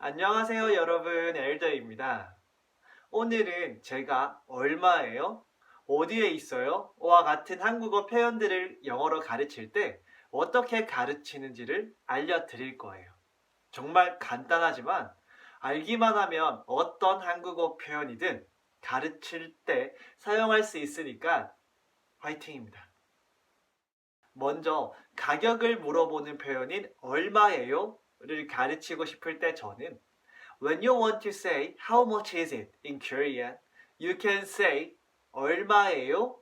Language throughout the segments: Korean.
안녕하세요 여러분 엘더입니다. 오늘은 제가 얼마예요? 어디에 있어요? 와 같은 한국어 표현들을 영어로 가르칠 때 어떻게 가르치는지를 알려드릴 거예요. 정말 간단하지만 알기만 하면 어떤 한국어 표현이든 가르칠 때 사용할 수 있으니까 화이팅입니다. 먼저 가격을 물어보는 표현인 얼마예요? 를 가르치고 싶을 때 저는 When you want to say how much is it in Korean, you can say 얼마예요?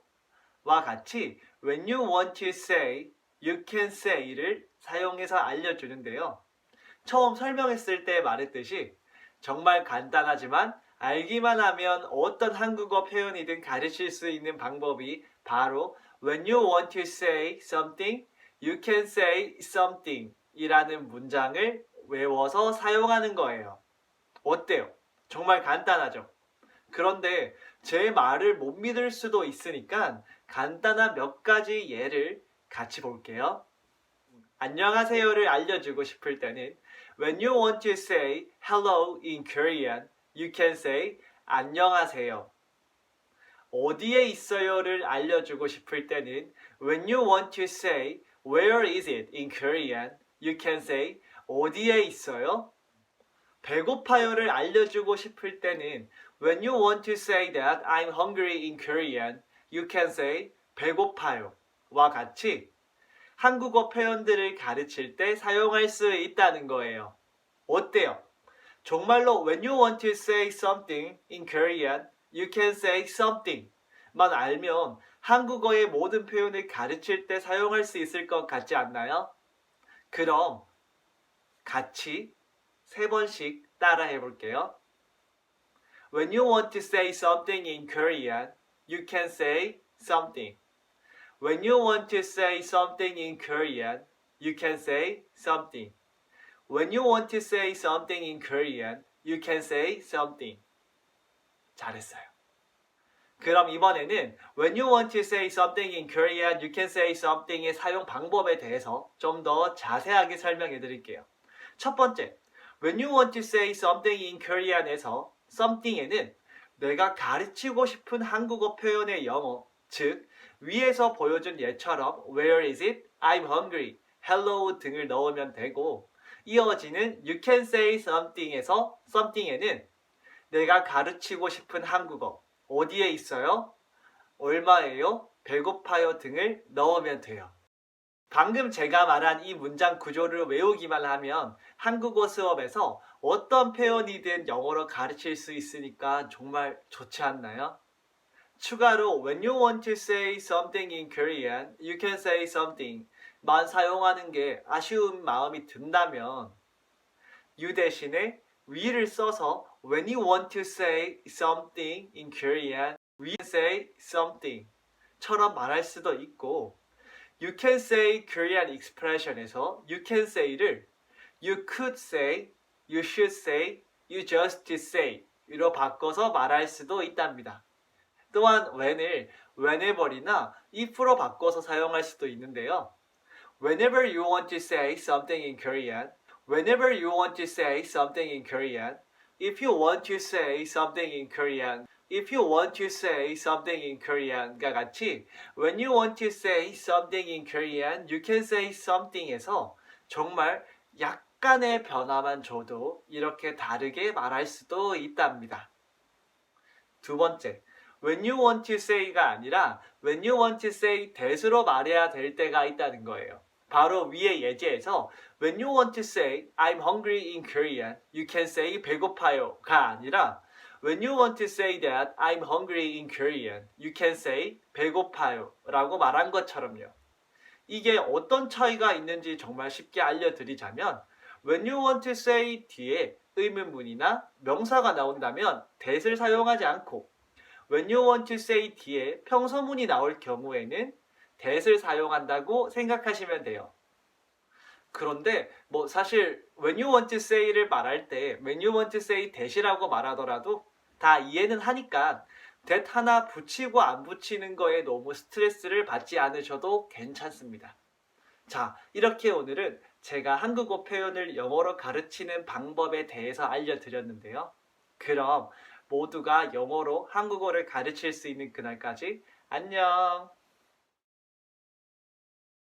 와 같이 When you want to say, you can say를 사용해서 알려주는데요. 처음 설명했을 때 말했듯이 정말 간단하지만 알기만 하면 어떤 한국어 표현이든 가르칠 수 있는 방법이 바로 When you want to say something, you can say something 이라는 문장을 외워서 사용하는 거예요. 어때요? 정말 간단하죠? 그런데 제 말을 못 믿을 수도 있으니까 간단한 몇 가지 예를 같이 볼게요. 안녕하세요를 알려주고 싶을 때는 When you want to say hello in Korean, you can say 안녕하세요. 어디에 있어요를 알려주고 싶을 때는 When you want to say where is it in Korean, you can say 어디에 있어요? 배고파요를 알려주고 싶을 때는 When you want to say that I'm hungry in Korean, you can say 배고파요. 와 같이 한국어 표현들을 가르칠 때 사용할 수 있다는 거예요. 어때요? 정말로 when you want to say something in Korean, you can say something 만 알면 한국어의 모든 표현을 가르칠 때 사용할 수 있을 것 같지 않나요? 그럼 같이 세 번씩 따라 해 볼게요. When you want to say something in Korean, you can say something. When you want to say something in Korean, you can say something. When you want to say something in Korean, you can say something. 잘했어요. 그럼 이번에는 When you want to say something in Korean, you can say something의 사용 방법에 대해서 좀 더 자세하게 설명해 드릴게요. 첫 번째, When you want to say something in Korean에서 something에는 내가 가르치고 싶은 한국어 표현의 영어, 즉 위에서 보여준 예처럼 Where is it? I'm hungry. Hello 등을 넣으면 되고 이어지는 You can say something에서 something에는 내가 가르치고 싶은 한국어 어디에 있어요? 얼마예요? 배고파요 등을 넣으면 돼요. 방금 제가 말한 이 문장 구조를 외우기만 하면 한국어 수업에서 어떤 표현이든 영어로 가르칠 수 있으니까 정말 좋지 않나요? 추가로 when you want to say something in Korean, you can say something 만 사용하는 게 아쉬운 마음이 든다면 you 대신에 we를 써서 when you want to say something in Korean, we say something 처럼 말할 수도 있고 you can say Korean expression에서 you can say를 you could say, you should say, you just say 이로 바꿔서 말할 수도 있답니다. 또한 when을 whenever이나 if로 바꿔서 사용할 수도 있는데요. Whenever you want to say something in Korean, whenever you want to say something in Korean, if you want to say something in Korean, if you want to say something in Korean과 같이 when you want to say something in Korean, you can say something에서 정말 약간의 변화만 줘도 이렇게 다르게 말할 수도 있답니다. 두 번째, when you want to say가 아니라 when you want to say 대수로 말해야 될 때가 있다는 거예요. 바로 위의 예제에서 when you want to say I'm hungry in Korean, you can say 배고파요가 아니라 when you want to say that I'm hungry in Korean, you can say 배고파요라고 말한 것처럼요. 이게 어떤 차이가 있는지 정말 쉽게 알려드리자면 when you want to say 뒤에 의문문이나 명사가 나온다면 that을 사용하지 않고 when you want to say 뒤에 평소문이 나올 경우에는 that을 사용한다고 생각하시면 돼요. 그런데 뭐 사실 when you want to say를 말할 때 when you want to say that이라고 말하더라도 다 이해는 하니까 that 하나 붙이고 안 붙이는 거에 너무 스트레스를 받지 않으셔도 괜찮습니다. 자, 이렇게 오늘은 제가 한국어 표현을 영어로 가르치는 방법에 대해서 알려드렸는데요. 그럼 모두가 영어로 한국어를 가르칠 수 있는 그날까지 안녕!